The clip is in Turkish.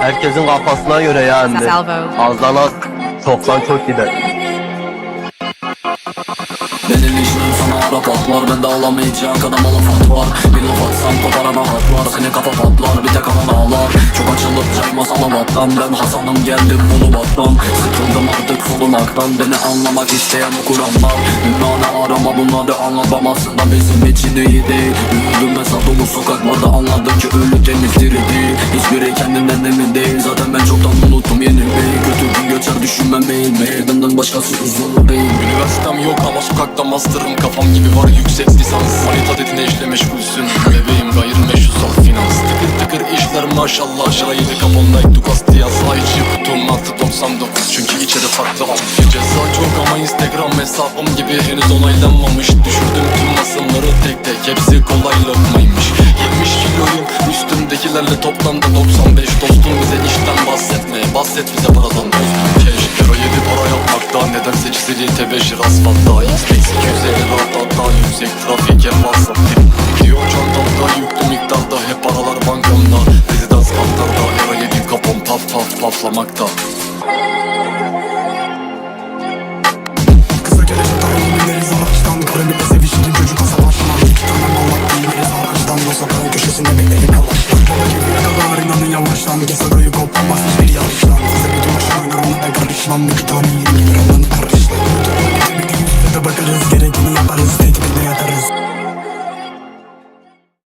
Herkesin kafasına göre yani. Salvo. Azdan az, çoktan çok gider. Benim işim sana ara patlar Bende alamayacağın kadar malafat var. Bir laf atsam koparana hatlar Senin kafa patlar bir tek anan ağlar Çok açılıp çayma salavattan Ben Hasan'ım geldim bunu battan Sıkıldım artık fulunaktan Beni anlamak isteyen o kuranlar Ünvanı arama bunları anlatam aslında bizim için iyi değil. Büyüdüm ve dolu sokaklarda anladım ki ölü Hiçbiri kendinden emin değil Zaten ben çoktan unuttum. Yenilmeyi Kötü gün geçer düşünmem mail Benden başkası uzun değil. Üniversitem yok ama sokakta master'ım. Kafam gibi var yüksek lisans. Manita dediğine işle meşgulsün. Bebeğim gayrimeşru sal finans. Tıkır tıkır işler maşallah. Şarayeli kafamda dukas diye Sağ içi kutum altı 99 Çünkü içeri farklı amfi Ceza çok ama instagram hesabım gibi Henüz onaylanmamış kişilerle toplamda 95 Dostum bize işten bahsetme. Bahset bize paradan dostum. Keşke o yedi para yapmakta Nedense çizili tebeşir asfaltta. X-Base 250 hatta yüksek Trafik en masraf Gidiyor çantamda yüklü miktarda Hep paralar bankamda. Rezidans kartlarda Era yedi kapım paf paf paflamakta. Kısa gelecek tarihini biliriz araçtan Karabide sevişirim çocuk asal başlar İki tane mallar biliriz araçtan Yoksa kara köşesinde beklerim я дорос.